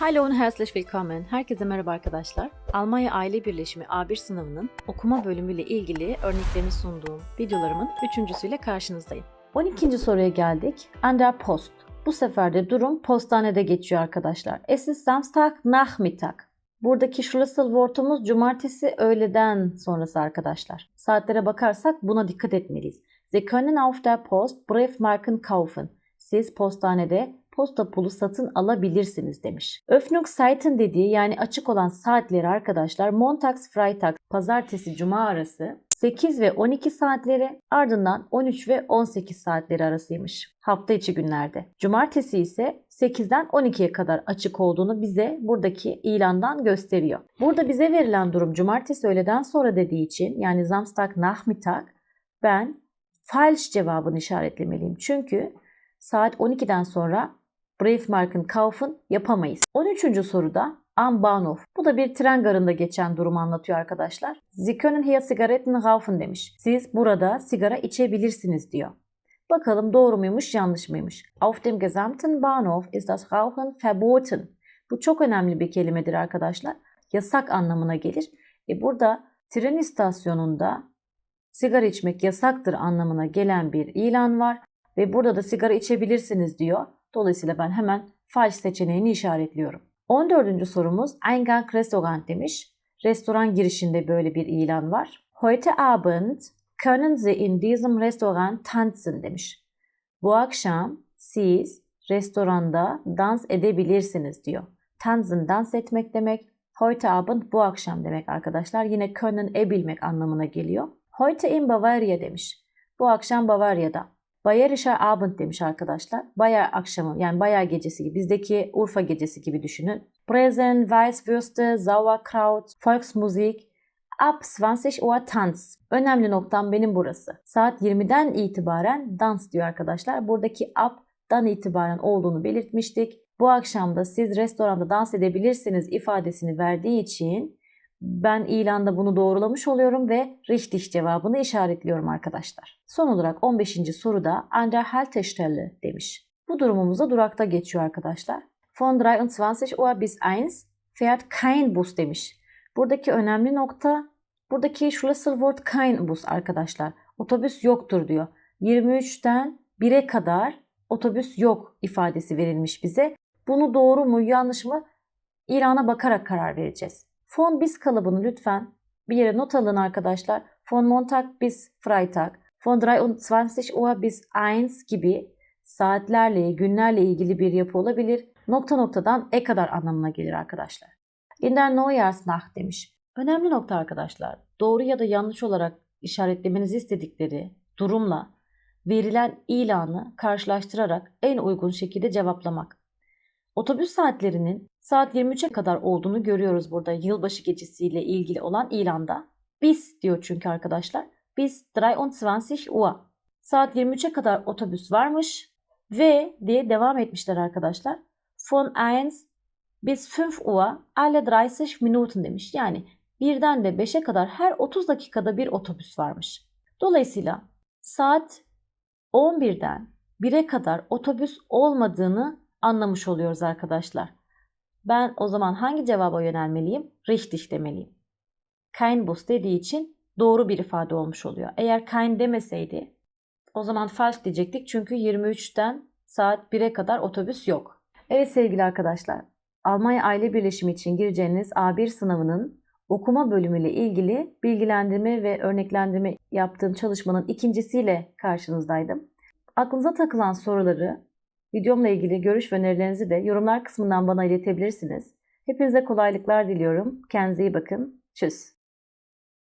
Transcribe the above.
Hallo und herzlich willkommen. Herkese merhaba arkadaşlar. Almanya Aile Birleşimi A1 sınavının okuma bölümüyle ilgili örneklerini sunduğum videolarımın üçüncüsüyle karşınızdayım. 12. soruya geldik. An der Post. Bu sefer de durum postanede geçiyor arkadaşlar. Es ist Samstag Nachmittag. Buradaki Schlüsselwort'umuz cumartesi öğleden sonrası arkadaşlar. Saatlere bakarsak buna dikkat etmeliyiz. Sie können auf der Post Briefmarken kaufen. Siz postanede posta pulu satın alabilirsiniz demiş. Öffnungszeiten dediği yani açık olan saatleri arkadaşlar Montags Freitag pazartesi cuma arası 8 ve 12 saatleri ardından 13 ve 18 saatleri arasıymış. Hafta içi günlerde. Cumartesi ise 8'den 12'ye kadar açık olduğunu bize buradaki ilandan gösteriyor. Burada bize verilen durum cumartesi öğleden sonra dediği için yani Samstag Nachmittag ben falsch cevabını işaretlemeliyim. Çünkü saat 12'den sonra Briefmarken kaufen yapamayız. 13. soruda Am Bahnhof. Bu da bir tren garında geçen durumu anlatıyor arkadaşlar. Sie können hier Zigaretten rauchen demiş. Siz burada sigara içebilirsiniz diyor. Bakalım doğru muymuş yanlış mıymış? Auf dem gesamten Bahnhof ist das Rauchen verboten. Bu çok önemli bir kelimedir arkadaşlar. Yasak anlamına gelir. E burada tren istasyonunda sigara içmek yasaktır anlamına gelen bir ilan var. Ve burada da sigara içebilirsiniz diyor. Dolayısıyla ben hemen falş seçeneğini işaretliyorum. 14. sorumuz Eingang Restaurant demiş. Restoran girişinde böyle bir ilan var. Heute Abend können Sie in diesem Restaurant tanzen demiş. Bu akşam siz restoranda dans edebilirsiniz diyor. Tanzen dans etmek demek. Heute Abend bu akşam demek arkadaşlar. Yine können ebilmek anlamına geliyor. Heute in Bavaria demiş. Bu akşam Bavarya'da. Bayerischer Abend demiş arkadaşlar. Bayer akşamı yani Bayer gecesi gibi. Bizdeki Urfa gecesi gibi düşünün. Brezen, Weisswürste, Sauerkraut, Volksmusik, ab 20 Uhr Tanz. Önemli noktam benim burası. Saat 20'den itibaren dans diyor arkadaşlar. Buradaki ab'dan itibaren olduğunu belirtmiştik. Bu akşam da siz restoranda dans edebilirsiniz ifadesini verdiği için ben ilanda bunu doğrulamış oluyorum ve richtig cevabını işaretliyorum arkadaşlar. Son olarak 15. soruda an der demiş. Bu durumumuzda durakta geçiyor arkadaşlar. Von 23 Uhr bis 1 fährt kein Bus demiş. Buradaki önemli nokta buradaki Schlüsselwort kein Bus arkadaşlar. Otobüs yoktur diyor. 23'ten 1'e kadar otobüs yok ifadesi verilmiş bize. Bunu doğru mu yanlış mı ilana bakarak karar vereceğiz. Von bis kalıbını lütfen bir yere not alın arkadaşlar. Von Montag bis Freitag, von 23 Uhr bis 1 gibi saatlerle, günlerle ilgili bir yapı olabilir. Nokta noktadan e kadar anlamına gelir arkadaşlar. In der Neujahrsnacht demiş. Önemli nokta arkadaşlar. Doğru ya da yanlış olarak işaretlemenizi istedikleri durumla verilen ilanı karşılaştırarak en uygun şekilde cevaplamak. Otobüs saatlerinin saat 23'e kadar olduğunu görüyoruz burada yılbaşı gecesiyle ilgili olan ilanda. Biz diyor çünkü arkadaşlar. Biz 23 Uhr. Saat 23'e kadar otobüs varmış ve diye devam etmişler arkadaşlar. Von 1 bis 5 Uhr alle 30 Minuten demiş. Yani birden de 5'e kadar her 30 dakikada bir otobüs varmış. Dolayısıyla saat 11'den 1'e kadar otobüs olmadığını anlamış oluyoruz arkadaşlar. Ben o zaman hangi cevaba yönelmeliyim? Richtig demeliyim. Kein Bus dediği için doğru bir ifade olmuş oluyor. Eğer kein demeseydi o zaman falsch diyecektik çünkü 23'ten saat 1'e kadar otobüs yok. Evet sevgili arkadaşlar, Almanya Aile Birleşimi için gireceğiniz A1 sınavının okuma bölümüyle ilgili bilgilendirme ve örneklendirme yaptığım çalışmanın ikincisiyle karşınızdaydım. Aklınıza takılan soruları Videomla ilgili görüş ve önerilerinizi de yorumlar kısmından bana iletebilirsiniz. Hepinize kolaylıklar diliyorum. Kendinize iyi bakın. Tschüss.